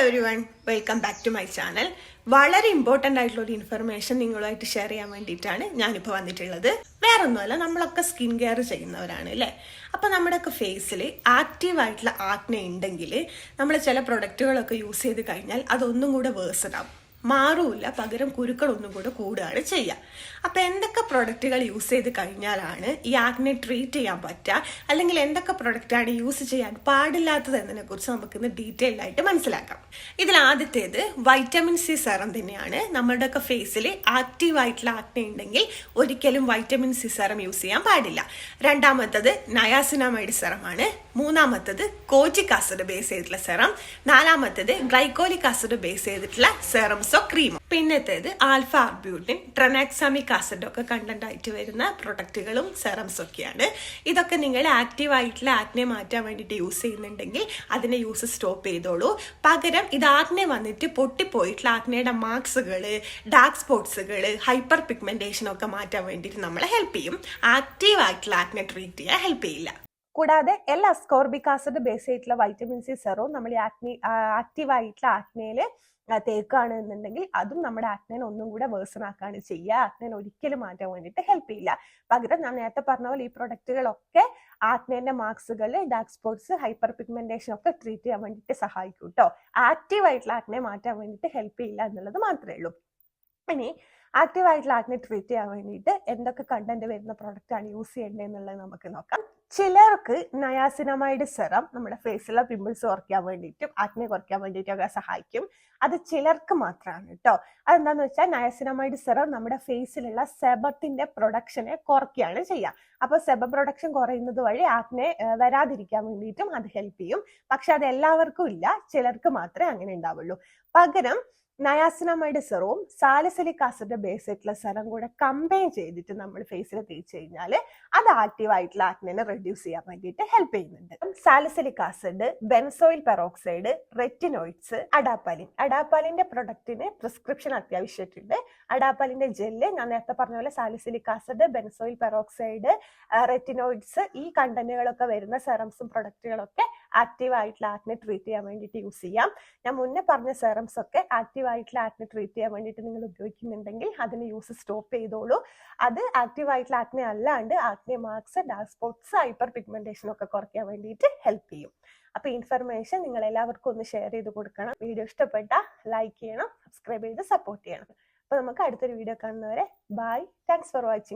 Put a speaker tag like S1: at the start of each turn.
S1: Everyone welcome back to my channel വളരെ important ആയിട്ടുള്ള ഒരു ഇൻഫർമേഷൻ നിങ്ങളുമായിട്ട് ഷെയർ ചെയ്യാൻ വേണ്ടിയിട്ടാണ് ഞാനിപ്പോൾ വന്നിട്ടുള്ളത്. വേറൊന്നുമല്ല നമ്മളൊക്കെ സ്കിൻ കെയർ ചെയ്യുന്നവരാണ് അല്ലേ? അപ്പോൾ നമ്മുടെയൊക്കെ ഫേസിൽ ആക്റ്റീവ് ആയിട്ടുള്ള ആക്നെ ഉണ്ടെങ്കിൽ നമ്മൾ ചില പ്രൊഡക്റ്റുകളൊക്കെ യൂസ് ചെയ്ത് കഴിഞ്ഞാൽ അതൊന്നും കൂടെ വേഴ്സഡാവും മാറൂല. പകരം കുരുക്കൾ ഒന്നും കൂടെ കൂടുകയാണ് ചെയ്യുക. അപ്പോൾ എന്തൊക്കെ പ്രൊഡക്റ്റുകൾ യൂസ് ചെയ്ത് കഴിഞ്ഞാലാണ് ഈ ആക്നെ ട്രീറ്റ് ചെയ്യാൻ പറ്റുക? അല്ലെങ്കിൽ എന്തൊക്കെ പ്രൊഡക്റ്റാണ് യൂസ് ചെയ്യാൻ പാടില്ലാത്തത് കുറിച്ച് നമുക്കിന്ന് ഡീറ്റെയിൽ ആയിട്ട് മനസ്സിലാക്കാം. ഇതിൽ ആദ്യത്തേത് വൈറ്റമിൻ സി സെറം തന്നെയാണ്. നമ്മുടെയൊക്കെ ഫേസിൽ ആക്റ്റീവ് ആയിട്ടുള്ള ആക്നെ ഉണ്ടെങ്കിൽ ഒരിക്കലും വൈറ്റമിൻ സി സെറം യൂസ് ചെയ്യാൻ പാടില്ല. രണ്ടാമത്തത് നയാസിനാമൈഡ് സെറമാണ് മൂന്നാമത്തത് കോജിക് ആസിഡ് ബേസ് ചെയ്തിട്ടുള്ള സെറം നാലാമത്തത് ഗ്ലൈക്കോലിക് ആസിഡ് ബേസ് ചെയ്തിട്ടുള്ള സെറംസോ ക്രീമോ പിന്നത്തേത് ആൽഫ ആർബ്യൂട്ടിൻ ട്രനാക്സാമിക് ആസിഡ് ഒക്കെ കണ്ടന്റ് ആയിട്ട് വരുന്ന പ്രൊഡക്റ്റുകളും സെറംസ് ഒക്കെയാണ്. ഇതൊക്കെ നിങ്ങൾ ആക്റ്റീവ് ആയിട്ടുള്ള ആക്നെ മാറ്റാൻ വേണ്ടിയിട്ട് യൂസ് ചെയ്യുന്നുണ്ടെങ്കിൽ അതിനെ യൂസ് സ്റ്റോപ്പ് ചെയ്തോളൂ. പകരം ഇത് ആക്നെ വന്നിട്ട് പൊട്ടിപ്പോയിട്ടുള്ള ആക്നയുടെ മാർക്സുകൾ ഡാർക്ക് സ്പോട്സുകൾ ഹൈപ്പർ പിഗ്മെന്റേഷൻ ഒക്കെ മാറ്റാൻ വേണ്ടിയിട്ട് നമ്മളെ ഹെൽപ്പ് ചെയ്യും. ആക്റ്റീവ് ആയിട്ടുള്ള ആക്നെ ട്രീറ്റ് ചെയ്യാൻ ഹെൽപ്പ് ചെയ്യില്ല. കൂടാതെ എല്ലാ അസ്കോർബിക് ആസിഡ് ബേസ് ആയിട്ടുള്ള വൈറ്റമിൻ സി സെറവും നമ്മൾ ഈ ആക്നി ആക്റ്റീവ് ആയിട്ടുള്ള ആക്നയിൽ തേക്കാണ് എന്നുണ്ടെങ്കിൽ അതും നമ്മുടെ ആക്നേനെ ഒന്നും കൂടെ വേഴ്സൺ ആക്കാണ് ചെയ്യുക. ആക്നേനെ ഒരിക്കലും മാറ്റാൻ വേണ്ടിയിട്ട് ഹെൽപ്പ് ചെയ്യില്ല പകരം ഞാൻ നേരത്തെ പറഞ്ഞ പോലെ ഈ പ്രൊഡക്റ്റുകളൊക്കെ ആക്നേന്റെ മാർക്സുകൾ ഡാർക്ക് സ്പോട്സ് ഹൈപ്പർ പിഗ്മെന്റേഷൻ ഒക്കെ ട്രീറ്റ് ചെയ്യാൻ വേണ്ടിയിട്ട് സഹായിക്കും കേട്ടോ ആക്റ്റീവ് ആയിട്ടുള്ള ആക്നെ മാറ്റാൻ വേണ്ടിയിട്ട് ഹെൽപ്പ് ചെയ്യില്ല എന്നുള്ളത് മാത്രമേ ഉള്ളൂ. ഇനി ആക്റ്റീവ് ആയിട്ടുള്ള ആക്നെ ട്രീറ്റ് ചെയ്യാൻ വേണ്ടിയിട്ട് എന്തൊക്കെ കണ്ടന്റ് വരുന്ന പ്രോഡക്റ്റ് ആണ് യൂസ് ചെയ്യേണ്ടത് എന്നുള്ളത് നമുക്ക് നോക്കാം. ചിലർക്ക് നയാസിനമൈഡ് സെറം നമ്മുടെ ഫേസിലെ പിമ്പിൾസ് കുറയ്ക്കാൻ വേണ്ടിയിട്ടും ആക്നെ കുറയ്ക്കാൻ വേണ്ടിയിട്ടൊക്കെ സഹായിക്കും. അത് ചിലർക്ക് മാത്രമാണ് കേട്ടോ അതെന്താന്ന് വെച്ചാൽ നയാസിനമൈഡ് സെറം നമ്മുടെ ഫേസിലുള്ള സെബത്തിന്റെ പ്രൊഡക്ഷനെ കുറയ്ക്കുകയാണ് ചെയ്യുക അപ്പൊ സെബ പ്രൊഡക്ഷൻ കുറയുന്നത് വഴി ആക്നെ വരാതിരിക്കാൻ വേണ്ടിയിട്ടും അത് ഹെൽപ്പ് ചെയ്യും. പക്ഷെ അത് എല്ലാവർക്കും ഇല്ല. ചിലർക്ക് മാത്രമേ അങ്ങനെ ഉണ്ടാവുള്ളൂ. പകരം നയാസിനമൈഡ് സെറവും സാലിസിലിക് ആസിഡ് ബേസ് ആയിട്ടുള്ള സെറം കൂടെ കമ്പൈൻ ചെയ്തിട്ട് നമ്മൾ ഫേസിൽ തേച്ച് കഴിഞ്ഞാൽ അത് ആക്റ്റീവ് ആയിട്ടുള്ള ആക്നെ റെഡ്യൂസ് ചെയ്യാൻ വേണ്ടിയിട്ട് ഹെൽപ്പ് ചെയ്യുന്നുണ്ട്. Salicylic acid benzoyl peroxide retinoids adapalene. അഡാപ്പാലിന്റെ പ്രൊഡക്റ്റിന് പ്രിസ്ക്രിപ്ഷൻ അത്യാവശ്യമായിട്ടുണ്ട്. അഡാപ്പാലിന്റെ ജെല്ല് ഞാൻ നേരത്തെ പറഞ്ഞ പോലെ salicylic acid benzoyl peroxide retinoids ഈ കണ്ടന്റുകളൊക്കെ വരുന്ന സെറംസും പ്രൊഡക്റ്റുകളൊക്കെ ആക്റ്റീവ് ആയിട്ടുള്ള ആക്നെ ട്രീറ്റ് ചെയ്യാൻ വേണ്ടിയിട്ട് യൂസ് ചെയ്യാം. ഞാൻ മുന്നേ പറഞ്ഞ സെറംസ് ഒക്കെ ആക്റ്റീവ് ആയിട്ടുള്ള ആക്നെ ട്രീറ്റ് ചെയ്യാൻ വേണ്ടിയിട്ട് നിങ്ങൾ ഉപയോഗിക്കുന്നുണ്ടെങ്കിൽ അതിന് യൂസ് സ്റ്റോപ്പ് ചെയ്തോളൂ. അത് ആക്റ്റീവ് ആയിട്ടുള്ള ആക്നെ അല്ലാണ്ട് acne marks dark spots hyperpigmentation ഒക്കെ കുറയ്ക്കാൻ വേണ്ടിയിട്ട് ഹെൽപ്പ് ചെയ്യും. അപ്പൊ ഇൻഫർമേഷൻ നിങ്ങൾ എല്ലാവർക്കും ഒന്ന് ഷെയർ ചെയ്ത് കൊടുക്കണം. വീഡിയോ ഇഷ്ടപ്പെട്ട ലൈക്ക് ചെയ്യണം സബ്സ്ക്രൈബ് ചെയ്ത് സപ്പോർട്ട് ചെയ്യണം. അപ്പൊ നമുക്ക് അടുത്തൊരു വീഡിയോ കാണുന്നവരെ ബൈ താങ്ക്സ് ഫോർ വാച്ചിങ്